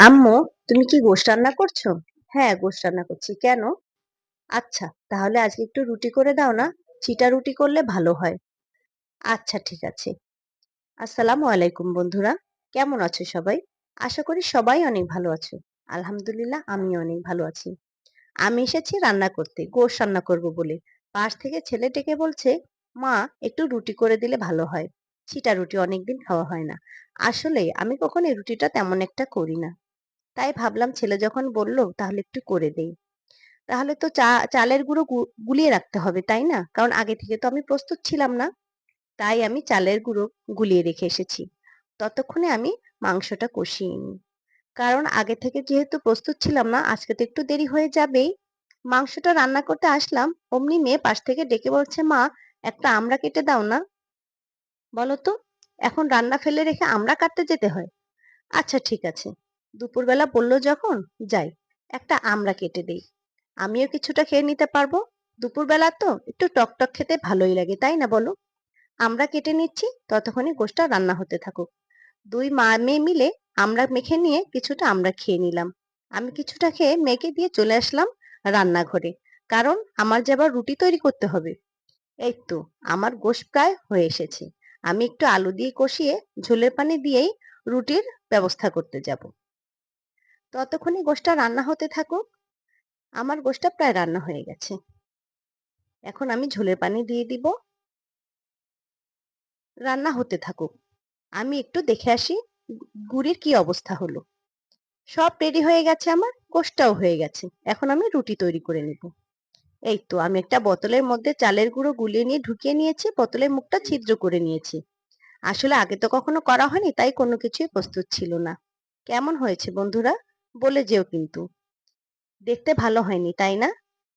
আম্মু, তুমি কি গোশ রান্না করছ? হ্যাঁ গোশ রান্না করছি। কেন? আচ্ছা তাহলে আজকে একটু রুটি করে দাও না? চিটা রুটি করলে ভালো হয়। আচ্ছা ঠিক আছে। আসসালামু আলাইকুম বন্ধুরা। কেমন আছো সবাই? আশা করি সবাই অনেক ভালো আছো। আলহামদুলিল্লাহ আমি অনেক ভালো আছি। আমি এসেছি রান্না করতে, গোশ রান্না করব বলে। পাশ থেকে ছেলে ডেকে বলছে, মা, একটু রুটি করে দিলে ভালো হয়। চিটা রুটি অনেকদিন খাওয়া হয় না। আসলে আমি কখনো রুটিটা তেমন একটা করি না। তাই ভাবলাম ছেলে যখন বলল, তাহলে একটু করে দেই। তাহলে তো চা, চালের গুঁড়ো গুলিয়ে রাখতে হবে, তাই না? কারণ আগে থেকে তো আমি প্রস্তুত ছিলাম না। তাই আমি চালের গুঁড়ো গুলিয়ে রেখে এসেছি। ততক্ষণে আমি মাংসটা কষিয়ে নিই। কারণ আগে থেকে যেহেতু প্রস্তুত ছিলাম না, আজকে তো একটু দেরি হয়ে যাবেই। মাংসটা রান্না করতে আসলাম, অমনি মেয়ে পাশ থেকে ডেকে বলছে, মা, একটা আমড়া কেটে দাও না। বলো তো, এখন রান্না ফেলে রেখে আমড়া কাটতে যেতে হয়? আচ্ছা ঠিক আছে। দুপুরবেলা বলল যখন, যাই, একটা আমড়া কেটে দেই। আমিও কিছুটা খেয়ে নিতে পারব। দুপুরবেলা তো একটু টক টক খেতে ভালোই লাগে, তাই না বলো? আমরা কেটে নিচ্ছি, ততক্ষণে গোষ্ঠটা রান্না হতে থাকুক। দুই মা মেয়ে মিলে আমরা মেখে নিয়ে কিছুটা আমরা খেয়ে নিলাম। আমি কিছুটা খেয়ে মেখে দিয়ে চলে আসলাম রান্নাঘরে, কারণ আমার যে আবার রুটি তৈরি করতে হবে। এই তো, আমার গোশ প্রায় হয়ে এসেছে। আমি একটু আলু দিয়ে কষিয়ে ঝোলের পানি দিয়েই রুটির ব্যবস্থা করতে যাব। ততক্ষণে গোশটা রান্না হতে থাকুক। আমার গোশটা প্রায় রান্না হয়ে গেছে। এখন আমি ঝোলের পানি দিয়ে দিব। রান্না হতে থাকুক। আমি একটু দেখে আসি গুড়ির কি অবস্থা হলো। সব রেডি হয়ে গেছে আমার গোশটাও হয়ে গেছে। এখন আমি রুটি তৈরি করে নিব। এই তো, আমি একটা বোতলের মধ্যে চালের গুঁড়ো গুলিয়ে নিয়ে ঢুকিয়ে নিয়েছি, বোতলের মুখটা ছিদ্র করে নিয়েছি। আসলে আগে তো কখনো করা হয়নি, তাই কোনো কিছুই প্রস্তুত ছিল না। কেমন হয়েছে বন্ধুরা? বলে যেও কিন্তু। দেখতে ভালো হয়নি, তাই না?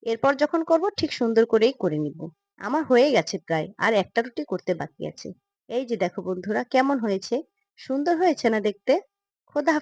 এরপর যখন করব ঠিক সুন্দর করেই করে নিব। আমার হয়ে গেছে প্রায়, আর একটা রুটি করতে বাকি আছে। এই যে দেখো বন্ধুরা, কেমন হয়েছে? সুন্দর হয়েছে না দেখতে? খোদা।